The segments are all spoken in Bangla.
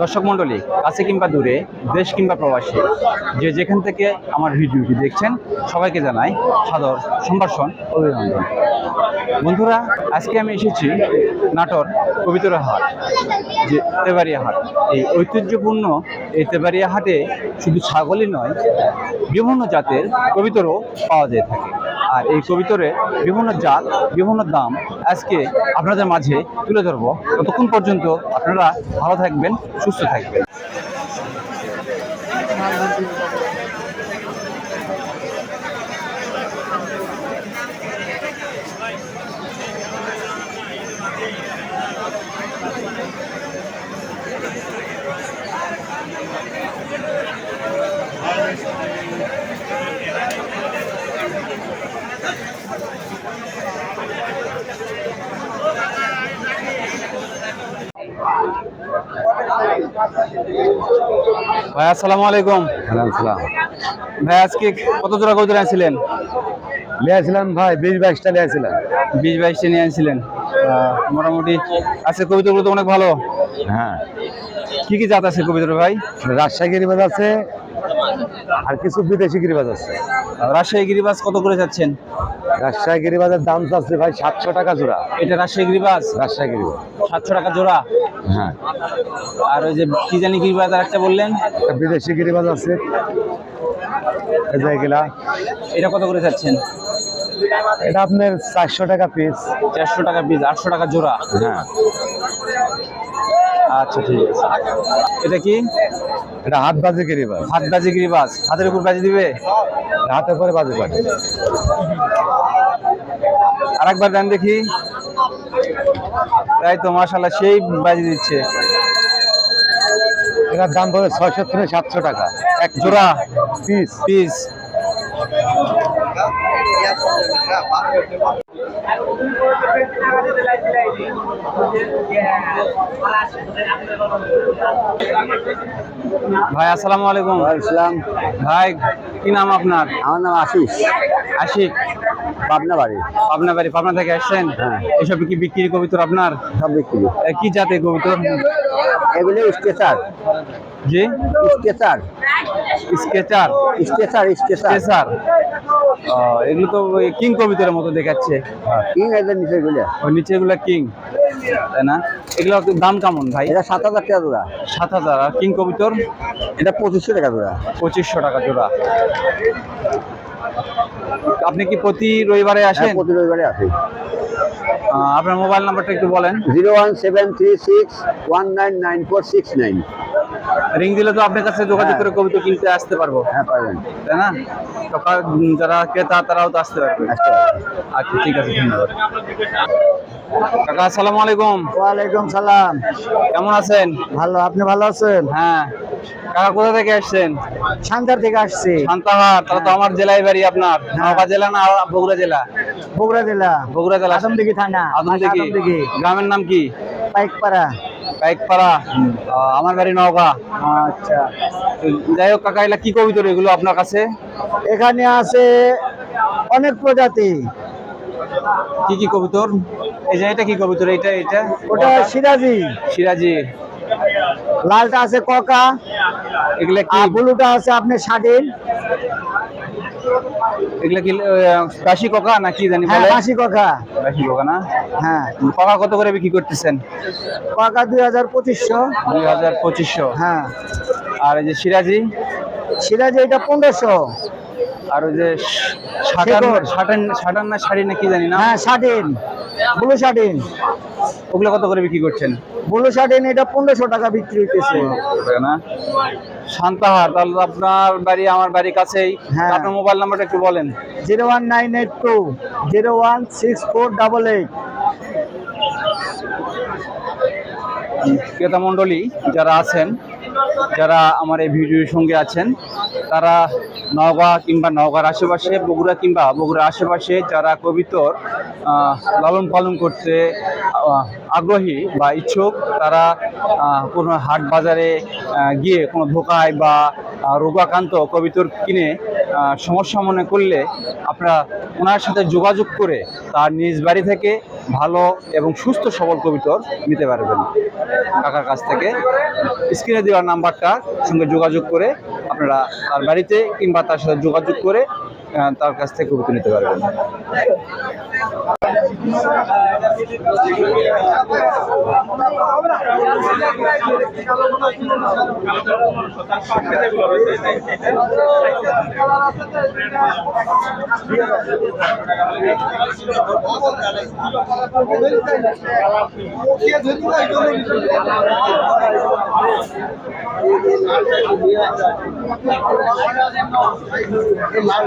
দর্শক মণ্ডলী, কাছে কিংবা দূরে, দেশ কিংবা প্রবাসী, যে যেখান থেকে আমার ভিডিওটি দেখছেন, সবাইকে জানাই সাদর সম্ভাষণ, অভিনন্দন। বন্ধুরা, আজকে আমি এসেছি নাটোর কবিতরা হাট, যে তেবাড়িয়া হাট। এই ঐতিহ্যপূর্ণ এই তেবাড়িয়া হাটে শুধু ছাগলই নয়, বিভিন্ন জাতের কবিতরও পাওয়া যায় থাকে। আর এই কবিতরে বিভিন্ন জাত, বিভিন্ন দাম আজকে আপনাদের মাঝে তুলে ধরবো। ততক্ষণ পর্যন্ত আপনারা ভালো থাকবেন, সুস্থ থাকবেন। ভাই আসসালামু আলাইকুম। ভাই আজকে কত জোড়া কবুতর আনছিলেন? লিয়েছিলাম ভাই বিশ বাইশটা লিয়েছিলাম বিশ বাইশটা নিয়ে আনছিলেন। মোটামুটি আজকে কবিতাগুলো তো অনেক ভালো। হ্যাঁ। কি কি জাত আছে কবিতার ভাই? রাজশাহী গিরিবাজ আছে আর কিছু বিদেশি গিরিবাজ আছে। রাজশাহী গিরিবাস কত করে যাচ্ছেন? রাজশাহী গিরিবাজের দাম চাচ্ছে ভাই সাতশো টাকা জোড়া। এটা রাজশাহী গিরিবাস রাজশাহী গিরিবাজ সাতশো টাকা জোড়া? হ্যাঁ। আর ওই যে কি জানি গিরিবাস আর একটা বললেন বিদেশি গিরিবাজ আছে। এগুলা। এটা কত করে যাচ্ছেন এটা আপনার চারশো টাকা পিস চারশো টাকা পিস আটশো টাকা জোড়া। হ্যাঁ। আচ্ছা ঠিক আছে। এটা কি? এটা হাত বাজি গিরিবাজ হাত বাজি গিরিবাস হাতের উপর বাজি দিবে? হাতে করে বাজি করে আর একবার দেন দেখি। তাই তো মাশাল্লাহ সেই বাজি দিচ্ছে। এটার দাম পড়ে ছয়শো থেকে সাতশো টাকা। এক জোড়া পিস পিস ভাই আসসালামু আলাইকুম। আসসালাম ভাই কি নাম আপনার? আমার নাম আশিস। আশিক। পাবনা বাড়ি। পাবনা বাড়ি পাবনা থেকে আসছেন? হ্যাঁ। এসব কি বিক্রি কবিতর আপনার? সব বিক্রি। কি জাতের কবিতর? এগুলো স্টেচার জি? স্কেচার। স্টেচার স্টেচার স্কেচার। এগুলো তো কিং কবিতরের মতো দেখাচ্ছে। কিং এদের নিচে গুলো ওই নিচে এগুলো কিং তাই না? এগুলো দাম কেমন ভাই? এটা সাত হাজার টাকা জোড়া। সাত হাজার। আর কিং কবিতর? এটা পঁচিশশো টাকা জোড়া। পঁচিশশো টাকা জোড়া। আপনি কি প্রতি রবিবারে আসেন? হ্যাঁ, প্রতি রবিবারে আছে আপনার মোবাইল নাম্বারটা একটু বলেন। Zero one seven three six one nine nine four six nine. Ring দিলে তো আপনার কাছে যোগাযোগ হ্যাঁ। করে কবিতা কিনতে আসতে পারব। হ্যাঁ পাবেন তাই না? সকাল যারা ক্রেতা তারাও তো আসতে পারবে। আচ্ছা ঠিক আছে ধন্যবাদ। কাকা আসসালামু আলাইকুম। ওয়ালাইকুম সালাম। কেমন আছেন? ভালো আপনি ভালো আছেন? হ্যাঁ। কাকা কোথা থেকে আসছেন? সান্তার থেকে আসছি। সান্তাহার তাহলে তো আমার জেলায় বাড়ি আপনার। নওগাঁ জেলা না বগুড়া জেলা? বগুড়া জেলা। বগুড়া জেলা। আদমদিঘি থানা আদমদিঘি। আদমদিঘি। গ্রামের নাম কি? পাইকপাড়া। পাইকপাড়া আমার বাড়ি নওগাঁ। আচ্ছা। যাই হোক কাকা এগুলা কি কবিতা এগুলো আপনার কাছে? এখানে আছে অনেক প্রজাতি। কি কি কবুতর? এই যে এটা কি কবুতর? এটা এটা? ওটা সিরাজি। সিরাজি। লালটা আছে ককা। এগুলা কি? ব্লুটা আছে আপনার স্বাধীন। এগুলা কি কাশি কোকা না কি জানি হ্যাঁ বলে? মাসি ককা। কাশি কোকা না? হ্যাঁ। কোকা কত করে বিক্রি করতেছেন? ককা দুই হাজার পঁচিশশো। দুই হাজার পঁচিশশো। হ্যাঁ। আর এই যে সিরাজি? সিরাজি এটা পনেরোশো। আর ওই যে সাটান শেকড়। সাটান সাটান না শাড়ি না কি জানি না? হ্যাঁ স্বাধীন ব্লু স্বাধীন ওগুলো কত করে বিক্রি করছেন? ব্লু স্বাধীন এটা পনেরোশো টাকা বিক্রি হইতেছে। না? শান্তাহার তাহলে আপনার বাড়ি আমার বাড়ির কাছেই। হ্যাঁ। আপনার মোবাইল নাম্বারটা একটু বলেন। Zero one nine eight two zero one six four double eight. ক্রেতা মণ্ডলী যারা আছেন যারা আমার এই ভিডিওর সঙ্গে আছেন, তারা নওগাঁ কিংবা নওগাঁর আশেপাশে, বগুড়া কিংবা বগুড়ার আশেপাশে যারা কবিতর লালন পালন করতে আগ্রহী বা ইচ্ছুক, তারা কোনো হাট বাজারে গিয়ে কোনো ধোকায় বা রোগাক্রান্ত কবিতর কিনে সমস্যা মনে করলে আপনারা ওনার সাথে যোগাযোগ করে তার নিজ বাড়ি থেকে ভালো এবং সুস্থ সবল কবিতর নিতে পারবেন। কাকার কাছ থেকে স্ক্রিনে দেওয়ার নাম্বারটার সঙ্গে যোগাযোগ করে আপনারা তার বাড়িতে কিংবা তার সাথে যোগাযোগ করে তার কাছ থেকে কবিতা নিতে পারবেন। লাল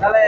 তাহলে